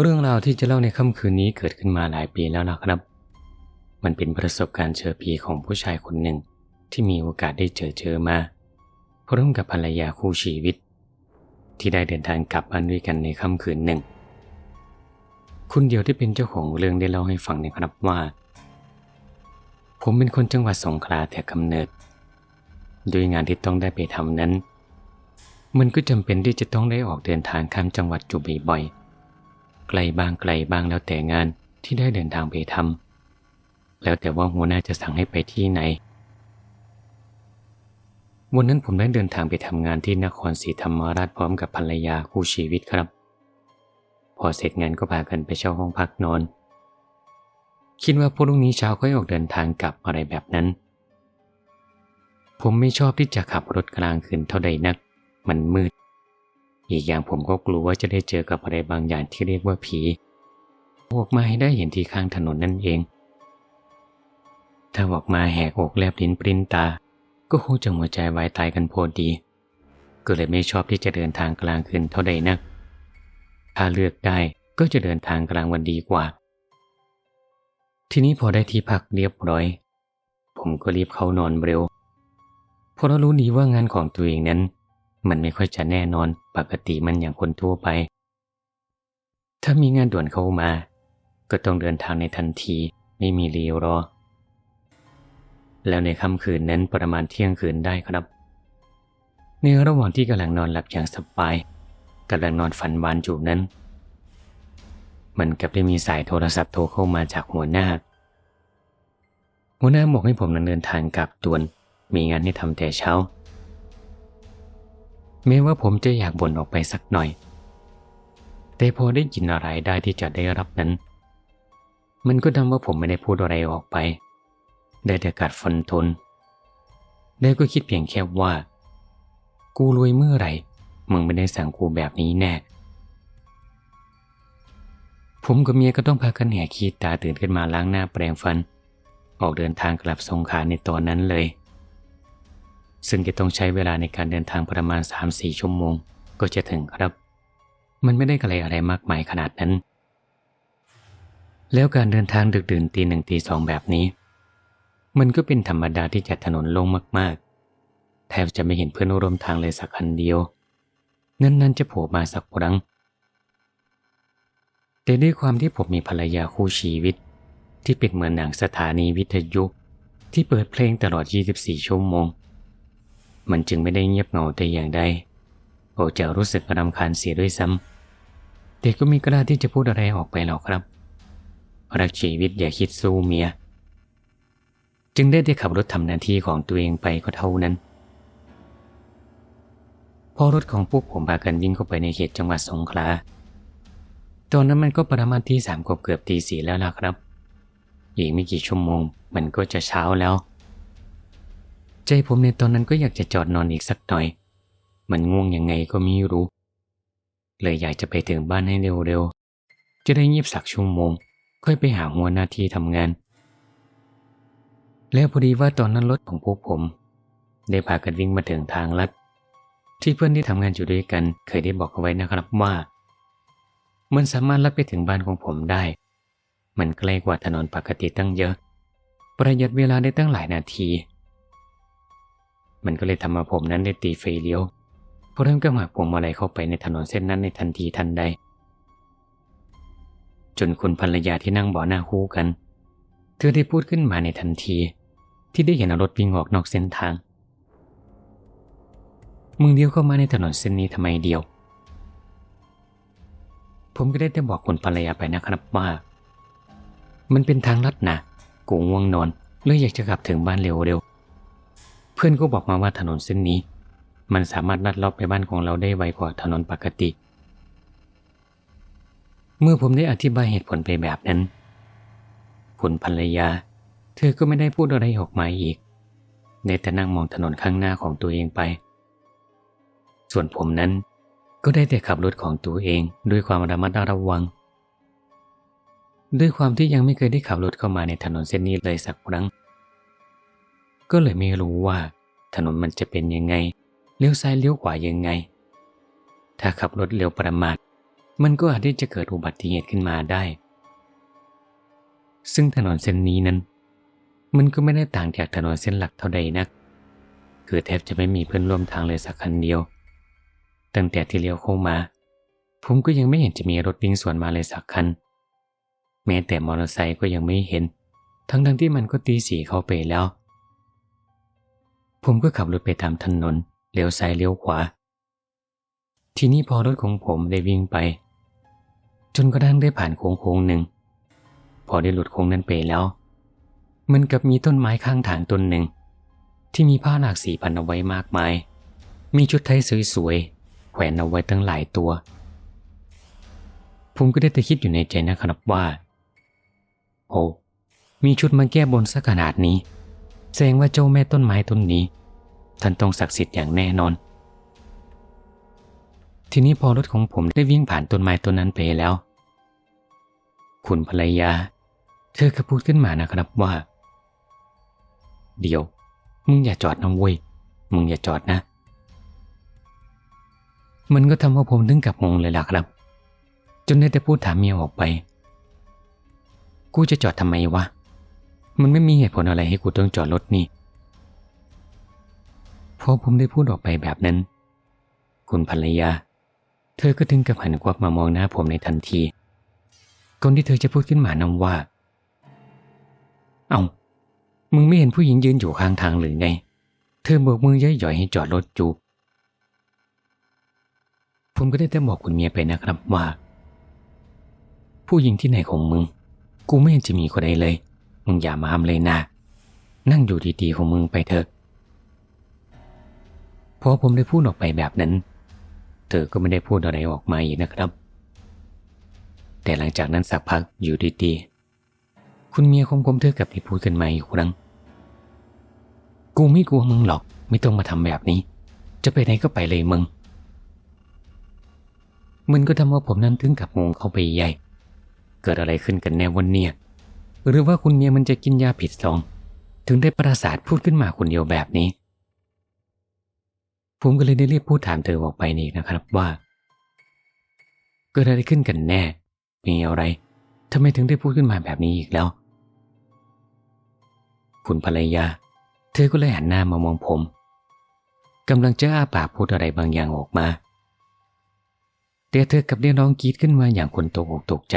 เรื่องราวที่จะเล่าในค่ำคืนนี้เกิดขึ้นมาหลายปีแล้วนะครับ มันเป็นประสบการณ์เจอผีของผู้ชายคนหนึ่งที่มีโอกาสได้เจอเจอมาพร้อมกับภรรยาคู่ชีวิต ที่ได้เดินทางกลับบ้านด้วยกันในค่ำคืนหนึ่ง คุณเดียวที่เป็นเจ้าของเรื่องได้เล่าให้ฟังนะครับว่า ผมเป็นคนจังหวัดสงขลาแต่กำเนิด โดยงานที่ต้องได้ไปทำนั้น มันก็จำเป็นที่จะต้องได้ออกเดินทางข้ามจังหวัดจุบ่อยๆ ไกลบ้างไกลบ้างแล้วแต่งานที่ได้เดินทางไปทำแล้วแต่ว่าหัวหน้าจะสั่งให้ไปที่ไหน วันนั้นผมได้เดินทางไปทำงานที่นครศรีธรรมราชพร้อมกับภรรยาคู่ชีวิตครับ พอเสร็จงานก็พากันไปเช่าห้องพักนอน คิดว่าพรุ่งนี้เช้าค่อยออกเดินทางกลับอะไรแบบนั้น ผมไม่ชอบที่จะขับรถกลางคืนเท่าใดนัก มันมืด อีกอย่างผมก็กลัวว่าจะได้เจอกับอะไรบางอย่างที่เรียกว่าผี ออกมาให้ได้เห็นที่ข้างถนนนั่นเอง ถ้าออกมาแหกอกแลบลิ้นปริ้นตา ก็คงจะหัวใจวายตายกันโพอดี ก็เลยไม่ชอบที่จะเดินทางกลางคืนเท่าใดนัก ถ้าเลือกได้ก็จะเดินทางกลางวันดีกว่า ทีนี้พอได้ที่พักเรียบร้อย ผมก็รีบเข้านอนเร็ว เพราะรู้ดีว่างานของตัวเองนั้น มันไม่ค่อยจะแน่นอนปกติมันอย่างคนทั่วไป ถ้ามีงานด่วนเข้ามา ก็ต้องเดินทางในทันทีไม่มีรีรอ แล้วในค่ำคืนนั้นประมาณเที่ยงคืนได้ครับ ในระหว่างที่กำลังนอนหลับอย่างสบายกำลังนอนฝันหวานอยู่นั้น มันกับได้มีสายโทรศัพท์โทรเข้ามาจากหัวหน้า หัวหน้าบอกให้ผมนั้นเดินทางกลับด่วน มีงานให้ทำแต่เช้า แม้ว่าผมจะอยากบ่นออกไปสักหน่อย แต่พอได้ยินอะไรได้ที่จะได้รับนั้น มันก็ทำว่าผมไม่ได้พูดอะไรออกไป ได้แต่กัดฟันทนแล้ก็คิดเพียงแค่ว่า กูรวยเมื่อไหร่ มึงไม่ได้สั่งกูแบบนี้แน่ ผมกับเมียก็ต้องพากันแหกขี้ตาตื่นขึ้นมาล้างหน้าแปรงฟัน ออกเดินทางกลับสงขาในตอนนั้นเลย ซึ่งจะต้องใช้เวลาในการเดินทางประมาณ 3-4 ชั่วโมง ก็จะถึงครับ มันไม่ได้กระไรอะไรมากมายขนาดนั้น แล้วการเดินทางดึกดื่นตีหนึ่งตีสองแบบนี้ มันก็เป็นธรรมดาที่จะถนนโล่งมากๆ แทบจะไม่เห็นเพื่อนร่วมทางเลยสักคันเดียวนั้นๆจะโผล่มาสักครั้ง แต่ด้วยความที่ผมมีภรรยาคู่ชีวิต ที่เป็นเหมือนหนังสถานีวิทยุที่เปิดเพลงตลอด 24 ชั่วโมง มันจึงไม่ได้เงียบเหงาแต่อย่างใดโอจะรู้สึกรำคาญเสียด้วยซ้ำแต่ก็มีกล้าที่จะพูดอะไรออกไปหรอกครับ รักชีวิตอย่าคิดสู้เมีย จึงได้แต่ขับรถทำหน้าที่ของตัวเองไปก็เท่านั้น พอรถของพวกผมพากันวิ่งเข้าไปในเขตจังหวัดสงขลาตอนนั้นมันก็ประมาณที่สามกบเกือบตีสี่แล้วล่ะครับ อีกไม่กี่ชั่วโมงมันก็จะเช้าแล้ว ใจผมในตอนนั้นก็อยากจะจอดนอนอีกสักหน่อย มันง่วงยังไงก็ไม่รู้ เลยอยากจะไปถึงบ้านให้เร็วๆ จะได้เงียบสักชั่วโมง ค่อยไปหาหัวหน้าที่ทำงาน แล้วพอดีว่าตอนนั้นรถของพวกผม ได้พากันวิ่งมาถึงทางลัด ที่เพื่อนที่ทำงานอยู่ด้วยกัน เคยได้บอกเอาไว้นะครับว่า มันสามารถลัดไปถึงบ้านของผมได้ มันใกล้กว่าถนนปกติตั้งเยอะ ประหยัดเวลาได้ตั้งหลายนาที มันก็เลยทำมาผมนั้นได้ตีไฟเลี้ยวพอเริ่มก็หมากพวงมาลัยเข้าไปในถนนเส้นนั้นในทันทีทันใด จนคุณภรรยาที่นั่งเบาะหน้าคู่กัน เธอได้พูดขึ้นมาในทันที ที่ได้เห็นรถวิ่งออกนอกเส้นทาง มึงเดียวเข้ามาในถนนเส้นนี้ทำไมเดียว ผมก็ได้แต่บอกคุณภรรยาไปนะครับว่ามันเป็นทางลัดนะกูง่วงนอนเลยอยากจะกลับถึงบ้านเร็วๆ เพื่อนก็บอกมาว่าถนนเส้นนี้ มันสามารถลัดเลาะไปบ้านของเราได้ไวกว่าถนนปกติ เมื่อผมได้อธิบายเหตุผลไปแบบนั้น คุณภรรยา เธอก็ไม่ได้พูดอะไรออกมาอีกได้แต่นั่งมองถนนข้างหน้าของตัวเองไป ส่วนผมนั้นก็ได้แต่ขับรถของตัวเองด้วยความระมัดระวัง ด้วยความที่ยังไม่เคยได้ขับรถเข้ามาในถนนเส้นนี้เลยสักครั้ง ก็เลยไม่รู้ว่า ถนนมันจะเป็นยังไง เลี้ยวซ้ายเลี้ยวขวายังไง ถ้าขับรถเร็วประมาท มันก็อาจที่จะเกิดอุบัติเหตุขึ้นมาได้ ซึ่งถนนเส้นนี้นั้น มันก็ไม่ได้ต่างจากถนนเส้นหลักเท่าใดนัก คือแทบจะไม่มีเพื่อนร่วมทางเลยสักคันเดียว ตั้งแต่ที่เลี้ยวเข้ามา ผมก็ยังไม่เห็นจะมีรถวิ่งสวนมาเลยสักคัน แม้แต่มอเตอร์ไซค์ก็ยังไม่เห็น ทั้งทั้งที่มันก็ตีสีเข้าไปแล้ว ผมก็ขับรถไปตามถนนเลี้ยวซ้ายเลี้ยวขวา ทีนี้พอรถของผมได้วิ่งไป จนกระทั่งได้ผ่านโค้งโค้งหนึ่ง พอได้หลุดโค้งนั้นไปแล้ว มันกับมีต้นไม้ข้างทางต้นหนึ่ง ที่มีผ้าหลากสีพันเอาไว้มากมาย มีชุดไทยสวยๆแขวนเอาไว้ตั้งหลายตัว ผมก็ได้แต่คิดอยู่ในใจนะครับว่า โอ้มีชุดมาแก้บนสักขนาดนี้ แสดงว่าเจ้าแม่ต้นไม้ต้นนี้ ท่านต้องศักดิ์สิทธิ์อย่างแน่นอน ทีนี้พอรถของผมได้วิ่งผ่านต้นไม้ต้นนั้นไปแล้ว คุณภรรยา เธอก็พูดขึ้นมานะครับว่า เดี๋ยว มึงอย่าจอดนะเว้ย มึงอย่าจอดนะ มันก็ทำให้ผมถึงกับงงเลยล่ะครับ จนได้แต่พูดถามเมียออกไป กูจะจอดทำไมวะ มันไม่มีเหตุผลอะไรให้กูต้องจอดรถนี่พอผมได้พูดออกไปแบบนั้น คุณภรรยา เธอก็ถึงกับหันควับมามองหน้าผมในทันทีก่อนที่เธอจะพูดขึ้นมานำว่า เอา้ามึงไม่เห็นผู้หญิงยืนอยู่ข้างทางหรือไง เธอโบกมือย่อยๆให้จอดรถจูบผมก็ได้แต่บอกคุณเมียไปนะครับว่า ผู้หญิงที่ไหนของมึง กูไม่เห็นจะมีคนใดเลย มึงอย่ามาห้ามเลยนะ นั่งอยู่ดีๆของมึงไปเถอะ พอผมได้พูดออกไปแบบนั้น เธอก็ไม่ได้พูดอะไรออกมาอีกนะครับ แต่หลังจากนั้นสักพักอยู่ดีๆ คุณเมียของผมเธอกลับได้พูดขึ้นมาอีกครั้ง กูไม่กลัวมึงหรอก ไม่ต้องมาทำแบบนี้ จะไปไหนก็ไปเลยมึง มันก็ทำว่าผมนั้นถึงกับงงเข้าไปใหญ่ เกิดอะไรขึ้นกันแน่วันเนี่ย หรือว่าคุณเมียมันจะกินยาผิดซองถึงได้ประสาทพูดขึ้นมาคนเดียวแบบนี้ ผมก็เลยได้รีบพูดถามเธอออกไปนี่นะครับว่าเกิดอะไรขึ้นกันแน่ มีอะไรทำไมถึงได้พูดขึ้นมาแบบนี้อีกแล้ว คุณภรรยา เธอก็เลยหันหน้ามามองผมกำลังจะอ้าปากพูดอะไรบางอย่างออกมาแต่เธอกับเรียน้องกรีดขึ้นมาอย่างคนตกอกตกใจ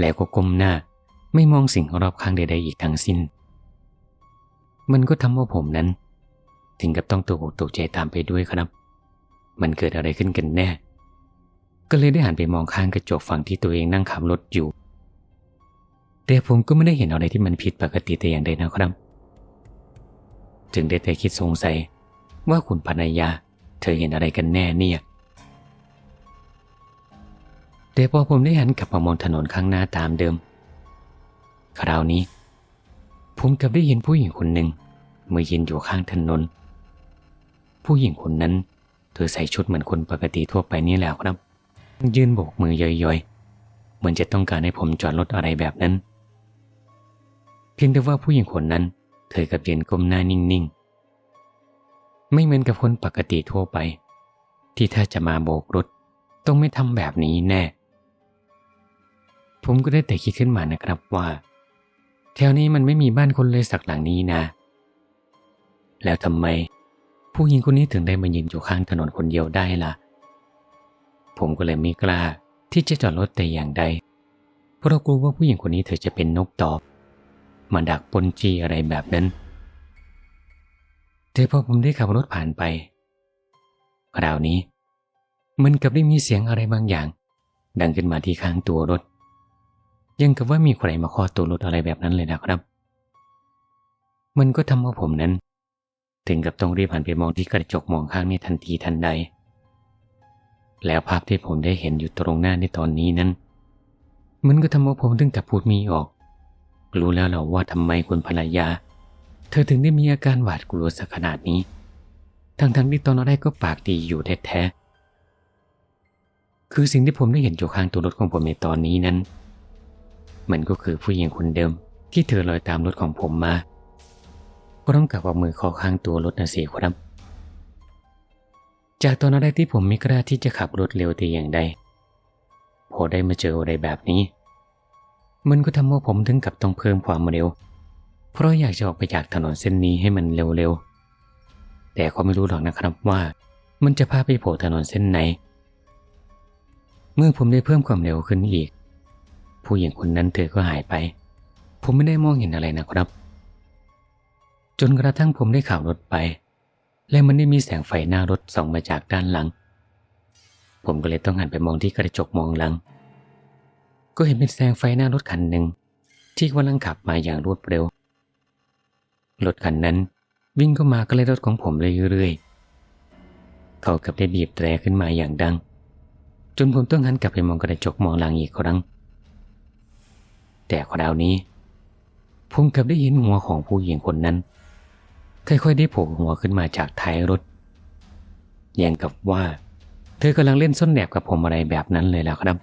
แล้วก็ก้มหน้า ไม่มองสิ่งรอบข้างใดๆอีกทั้งสิ้น มันก็ทำว่าผมนั้น ถึงกับต้องตกอกตกใจตามไปด้วยครับ มันเกิดอะไรขึ้นกันแน่ ก็เลยได้หันไปมองข้างกระจกฝั่งที่ตัวเองนั่งขับรถอยู่ แต่ผมก็ไม่ได้เห็นอะไรที่มันผิดปกติแต่อย่างใดนะครับ จึงได้แต่คิดสงสัยว่าคุณภรรยาเธอเห็นอะไรกันแน่เนี่ยแต่พอผมได้หันกลับมามองถนนข้างหน้าตามเดิม คราวนี้ ผมกลับได้เห็นผู้หญิงคนหนึ่งมายืนอยู่ข้างถนน ผู้หญิงคนนั้น เธอใส่ชุดเหมือนคนปกติทั่วไปนี่แหละครับ ยืนโบกมือย่อยๆ เหมือนจะต้องการให้ผมจอดรถอะไรแบบนั้น เพียงแต่ว่าผู้หญิงคนนั้น เธอกับยืนก้มหน้านิ่งๆ ไม่เหมือนกับคนปกติทั่วไป ที่ถ้าจะมาโบกรถต้องไม่ทำแบบนี้แน่ ผมก็ได้แต่คิดขึ้นมานะครับว่า แถวนี้มันไม่มีบ้านคนเลยสักหลังนี้นะ แล้วทำไม ผู้หญิงคนนี้ถึงได้มายืนอยู่ข้างถนนคนเดียวได้ล่ะ ผมก็เลยไม่กล้าที่จะจอดรถแต่อย่างใด เพราะกลัวว่าผู้หญิงคนนี้เธอจะเป็นนกตอบ มาดักปนจีอะไรแบบนั้น แต่พอผมได้ขับรถผ่านไป คราวนี้มันกับได้มีเสียงอะไรบางอย่าง ดังขึ้นมาที่ข้างตัวรถ ยังกับว่ามีใครมาเคอตัวรถอะไรแบบนั้นเลยนะครับ มันก็ทำให้ผมนั้น ถึงกับต้องรีบหันไปมองที่กระจกมองข้างในทันทีทันใด แล้วภาพที่ผมได้เห็นอยู่ตรงหน้าในตอนนี้นั้น มันก็ทำให้ผมถึงกับพูดมีออก รู้แล้วเหรอว่าทำไมคุณภรรยา เธอถึงได้มีอาการหวาดกลัวสักขนาดนี้ ทั้งๆที่ตอนแรกก็ปากดีอยู่แท้ๆคือสิ่งที่ผมได้เห็นอยู่ข้างตัวรถของผมในตอนนี้นั้น มันก็คือผู้หญิงคนเดิม ที่เธอลอยตามรถของผมมาพร้อมกับเอามือคอข้างตัวรถนะสิครับ จากตอนแรกที่ผมไม่กล้าที่จะขับรถเร็วแต่อย่างใด พอได้มาเจออะไรแบบนี้ มันก็ทำให้ผมถึงกับต้องเพิ่มความเร็ว เพราะอยากจะออกไปจากถนนเส้นนี้ให้มันเร็วๆ แต่ก็ไม่รู้หรอกนะครับว่า มันจะพาไปโผล่ถนนเส้นไหน เมื่อผมได้เพิ่มความเร็วขึ้นอีก ผู้หญิงคนนั้นเธอก็หายไป ผมไม่ได้มองเห็นอะไรนะครับ จนกระทั่งผมได้ขับรถไป และมันได้มีแสงไฟหน้ารถส่องมาจากด้านหลัง ผมก็เลยต้องหันไปมองที่กระจกมองหลัง ก็เห็นเป็นแสงไฟหน้ารถคันหนึ่งที่กำลังขับมาอย่างรวดเร็ว รถคันนั้นวิ่งเข้ามาก็เลยรถของผมเรื่อยๆ เขากับได้บีบแตรขึ้นมาอย่างดัง จนผมต้องหันกลับไปมองกระจกมองหลังอีกครั้ง แต่คราวนี้ ผมกลับได้เห็นหัวของผู้หญิงคนนั้น ค่อยๆได้โผล่หัวขึ้นมาจากท้ายรถอย่างกับว่า เธอกำลังเล่นส้นแหนบกับผมอะไรแบบนั้นเลยแล้วครับ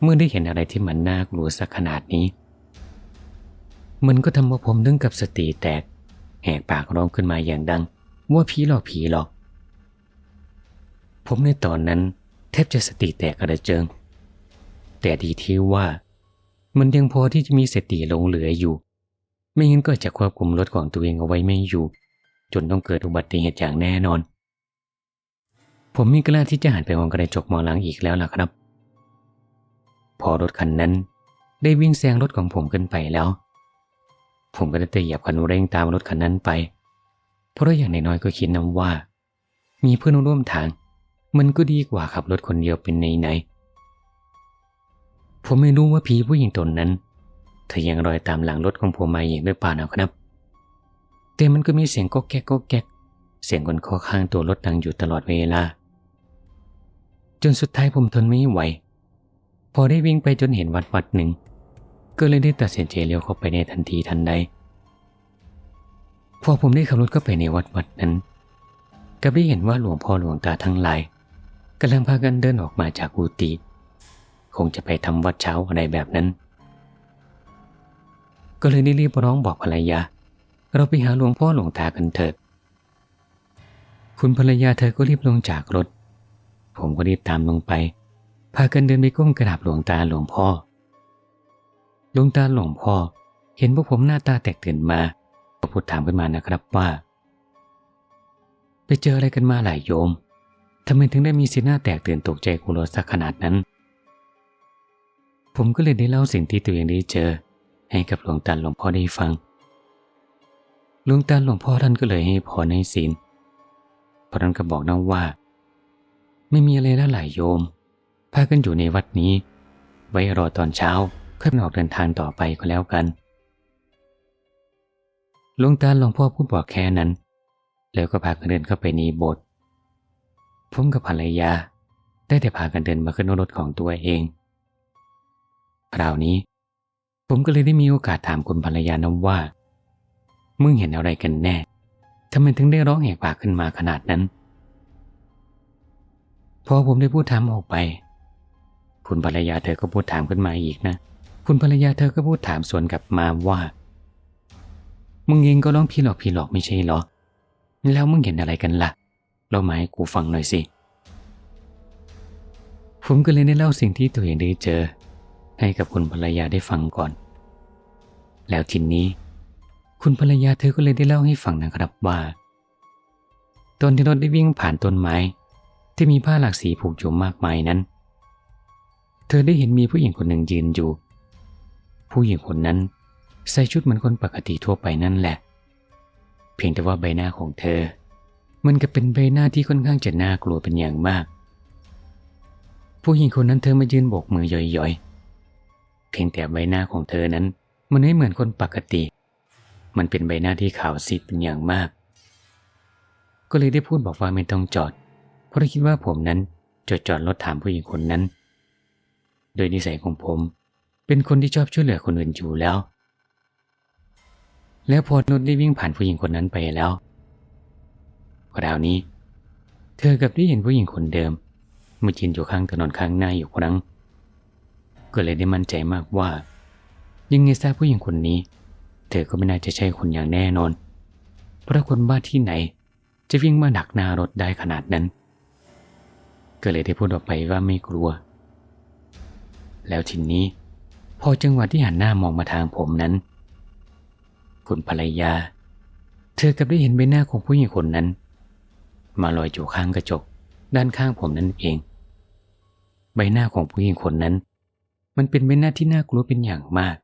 เมื่อได้เห็นอะไรที่มันน่ากลัวสักขนาดนี้ มันก็ทำให้ผมนึกกับสติแตก แหกปากร้องขึ้นมาอย่างดัง ว่าผีหลอกผีหลอก ผมในตอนนั้นแทบจะสติแตกกระเจิง แต่ดีที่ว่า มันยังพอที่จะมีสติหลงเหลืออยู่ ไม่งั้นก็จะควบคุมรถของตัวเองเอาไว้ไม่อยู่ จนต้องเกิดอุบัติเหตุอย่างแน่นอน ผมไม่กล้าที่จะหันไปมองกระจกมองหลังอีกแล้วล่ะครับ พอรถคันนั้นได้วิ่งแซงรถของผมขึ้นไปแล้ว ผมก็ได้เหยียบคันเร่งตามรถคันนั้นไป เพราะอย่างน้อยๆก็คิดนะว่า มีเพื่อนร่วมทาง มันก็ดีกว่าขับรถคนเดียวเป็นในไหนๆ ผมไม่รู้ว่าผีผู้หญิงตนนั้น เธอยังรอยตามหลังรถของผมมาอย่างด้วยป่านะครับ แต่มันก็มีเสียงก็แก๊กก็แก๊ก เสียงคนเคอข้างตัวรถดังอยู่ตลอดเวลา จนสุดท้ายผมทนไม่ไหว พอได้วิ่งไปจนเห็นวัดวัดหนึ่ง ก็เลยได้ตัดสินใจเลี้ยวเข้าไปในทันทีทันใด พอผมได้ขับรถเข้าไปในวัดวัดนั้นก็ได้เห็นว่าหลวงพ่อหลวงตาทั้งหลายกำลังพากันเดินออกมาจากกุฏิ คงจะไปทำวัดเช้าอะไรแบบนั้น ก็เลยได้รีบร้องบอกภรรยา เราไปหาหลวงพ่อหลวงตากันเถิด คุณภรรยาเธอก็รีบลงจากรถ ผมก็รีบตามลงไป พากันเดินไปก้มกระดาบหลวงตาหลวงพ่อ หลวงตาหลวงพ่อ เห็นพวกผมหน้าตาแตกตื่นมาก็พูดถามขึ้นมานะครับว่า ไปเจออะไรกันมาหลายโยมทำไมถึงได้มีสีหน้าแตกตื่นตกใจกลัวสักขนาดนั้น ผมก็เลยได้เล่าสิ่งที่ตัวเองได้เจอ ให้กับหลวงตาหลวงพ่อได้ฟัง หลวงตาหลวงพ่อท่านก็เลยให้พรในศีลพระท่านก็บอกนะว่า ไม่มีอะไรแล้วหลายโยม พากันอยู่ในวัดนี้ ไว้รอตอนเช้าค่อยออกเดินทางต่อไปก็แล้วกันหลวงตาหลวงพ่อพูดบอกแค่นั้น แล้วก็พากันเดินเข้าไปในโบสถ์ผมกับภรรยา ได้แต่พากันเดินมาขึ้นรถของตัวเอง คราวนี้ ผมก็เลยได้มีโอกาสถามคุณภรรยานะว่า มึงเห็นอะไรกันแน่ทำไมถึงได้ร้องแหกปากขึ้นมาขนาดนั้น พอผมได้พูดถามออกไป คุณภรรยาเธอก็พูดถามขึ้นมาอีกนะ คุณภรรยาเธอก็พูดถามสวนกลับมาว่า มึงเองก็ร้องพี่หลอกพี่หลอกไม่ใช่เหรอ แล้วมึงเห็นอะไรกันละ่ะเล่ามาให้กูฟังหน่อยสิ ผมก็เลยได้เล่าสิ่งที่ตัวเองได้เจอ ให้กับคุณภรรยาได้ฟังก่อน แล้วทีนี้ คุณภรรยาเธอก็เลยได้เล่าให้ฟังนะครับว่า ตอนที่รถได้วิ่งผ่านต้นไม้ ที่มีผ้าหลากสีผูกอยู่มากมายนั้น เธอได้เห็นมีผู้หญิงคนหนึ่งยืนอยู่ ผู้หญิงคนนั้นใส่ชุดเหมือนคนปกติทั่วไปนั่นแหละ เพียงแต่ว่าใบหน้าของเธอ มันก็เป็นใบหน้าที่ค่อนข้างจะน่ากลัวเป็นอย่างมาก ผู้หญิงคนนั้นเธอมายืนโบกมือย่อยๆ เพียงแต่ใบหน้าของเธอนั้น มันไม่เหมือนคนปกติ มันเป็นใบหน้าที่ขาวซีดเป็นอย่างมาก ก็เลยได้พูดบอกว่าไม่ต้องจอด เพราะคิดว่าผมนั้นจอดจอดรถถามผู้หญิงคนนั้น โดยนิสัยของผม เป็นคนที่ชอบช่วยเหลือคนอื่นอยู่แล้ว แล้วพอนุชได้วิ่งผ่านผู้หญิงคนนั้นไปแล้วคราวนี้ เธอกับได้เห็นผู้หญิงคนเดิมมายืนอยู่ข้างถนนข้างหน้าอยู่ครั้ง ก็เลยได้มั่นใจมากว่า ยังไงซะผู้หญิงคนนี้ เธอก็ไม่น่าจะใช่คนอย่างแน่นอน เพราะคนบ้าที่ไหน จะวิ่งมาดักหน้ารถได้ขนาดนั้น ก็เลยได้พูดออกไปว่าไม่กลัว แล้วทีนี้ พอจังหวะที่หันหน้ามองมาทางผมนั้น คุณภรรยา เธอกับได้เห็นใบหน้าของผู้หญิงคนนั้น มาลอยอยู่ข้างกระจกด้านข้างผมนั่นเอง ใบหน้าของผู้หญิงคนนั้น มันเป็นใบหน้าที่น่ากลัวเป็นอย่างมาก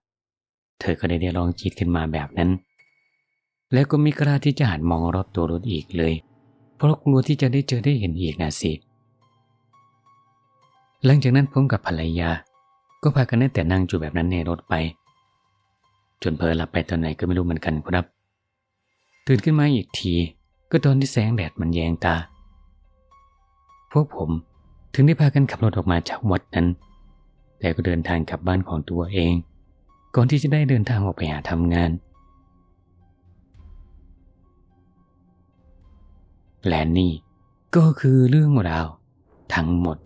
เธอก็ได้ได้ลองคิดขึ้นมาแบบนั้น แล้วก็ไม่กล้าที่จะหันมองรอบตัวรถอีกเลย เพราะกลัวที่จะได้เจอได้เห็นอีกนะสิ หลังจากนั้นผมกับภรรยา ก็พากันได้แต่นั่งอยู่แบบนั้นในรถไป จนเพลหลับไปตอนไหนก็ไม่รู้เหมือนกันครับ ตื่นขึ้นมาอีกที ก็ตอนที่แสงแดดมันแยงตา พวกผมถึงได้พากันขับรถออกมาจากวัดนั้น แต่ก็เดินทางกลับบ้านของตัวเอง ก่อนที่จะได้เดินทางออกไปหาทำงาน และนี่ก็คือเรื่องราวทั้งหมด